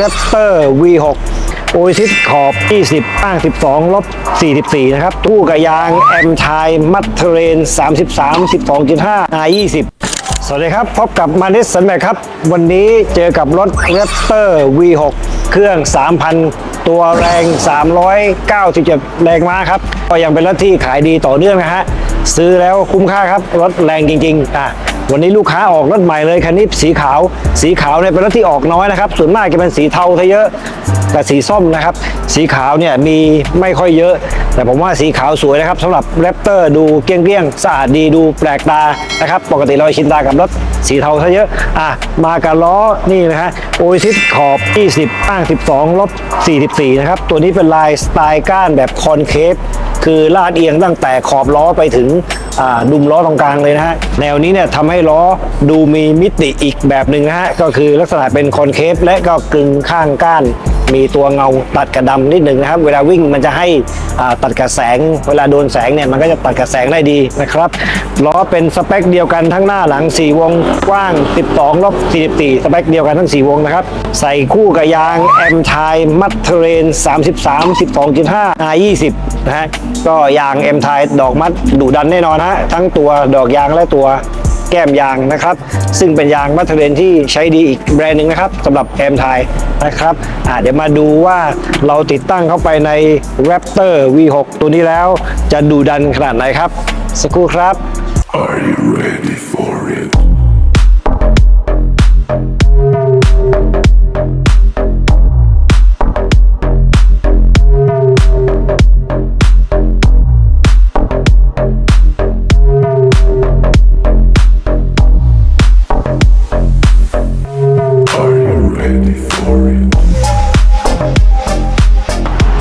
Raptor V6 โอซิสขอบ 20อ้ง 12 ลบ 44 นะครับ ตู้กับยาง แอมชาย มัตเทเรน 33 12.5 R20 สวัสดีครับ พบกับมานิสสันแบกครับ วันนี้เจอกับรถ Raptor V6 เครื่อง 3,000 ตัวแรง 397 แรงม้าครับ ก็ยังเป็นรถที่ขายดีต่อเนื่องนะฮะ ซื้อแล้วคุ้มค่าครับ รถแรงจริง ๆ อะ วันนี้ลูกค้าออกรถใหม่เลยคันนี้สีขาว สีขาวเนี่ยเป็นรถที่ออกน้อยนะครับ ส่วนมากจะเป็นสีเทาซะเยอะกับสีส้มนะครับ สีขาวเนี่ยมีไม่ค่อยเยอะ แต่ผมว่าสีขาวสวยนะครับสำหรับแรปเตอร์ดูเกลี้ยงๆสะอาดดีดูแปลกตานะครับ ปกติเราชินตากับรถสีเทาซะเยอะ อะ มากับล้อนี่นะฮะโอซิสขอบ 20 อ้าง 12 ลบ 44 นะครับ ตัวนี้เป็นลายสไตล์ก้านแบบคอนเคฟ คือลาดเอียงตั้งแต่ขอบล้อไปถึงดุมล้อตรงกลางเลยนะฮะแนวนี้เนี่ยทำให้ล้อดูมีมิติอีกแบบหนึ่งนะฮะก็คือลักษณะเป็นคอนเคฟและก็กึงข้างก้าน มีตัวเงาตัดกระดำนิดหนึ่งนะครับ เวลาวิ่งมันจะให้ตัดกระแสง เวลาโดนแสงเนี่ยมันก็จะตัดกระแสงได้ดีนะครับล้อเป็นสเปคเดียวกันทั้งหน้าหลัง 4 วงกว้าง 12ลบ44 สเปคเดียวกันทั้ง 4 วงนะครับ ใส่คู่กับยางแอมชายมัตเทเรน 33 12.5 R20 นะฮะก็ยางแอมทายดอกมัดดุดันแน่นอนฮะทั้งตัวดอกยางและตัว แก้มยางนะครับ ซึ่งเป็นยางมัตเทเรนที่ใช้ดีอีกแบรนด์หนึ่งนะครับสำหรับแอมไทยนะครับเดี๋ยวมาดูว่าเราติดตั้งเข้าไปใน Raptor V6 ตัวนี้แล้ว จะดูดันขนาดไหนครับ สักครู่ครับ Are you ready for it?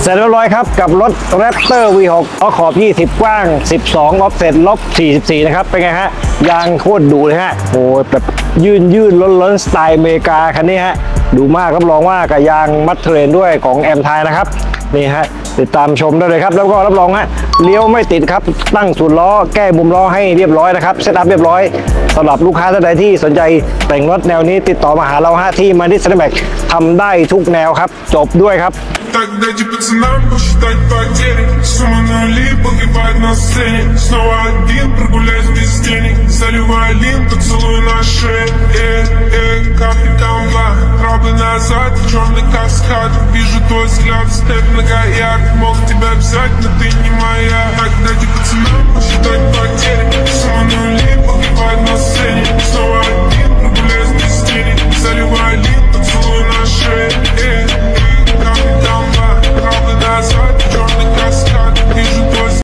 เสร็จเรียบร้อยครับกับรถ Raptor V6 ล้อขอบ 20 กว้าง 12 ออฟเซ็ตลบ 44 นะครับ เป็นไงฮะ ยางโคตรดูเลยฮะโอ้ยแบบยืนยืนล้นล้นสไตล์อเมริกาคันนี้ฮะ ดูมากรับรองว่ากับยางมัตเทรนด้วยของแอมไทยนะครับ นี่ฮะ ติดตามชมได้เลยครับ แล้วก็รับรองฮะ เลี้ยวไม่ติดครับ ตั้งสูตรล้อ แก้มุมล้อให้เรียบร้อยนะครับ เซตอัพเรียบร้อยสำหรับลูกค้าท่านใดที่สนใจแต่งรถแนวนี้ติดต่อมาหาเราฮะที่มาดิสแบกทำได้ทุกแนวครับ จบด้วยครับ Так дайте пацанам посчитать потери Сумма нули погибает на сцене Снова один прогуляюсь без денег Заливаю лин, поцелуй на шее Э, э, капитан Ла Назад, черный каскад Вижу твой взгляд, степ многоярд Мог тебя взять, но ты не моя. Дайте пацанам посчитать потери Сумма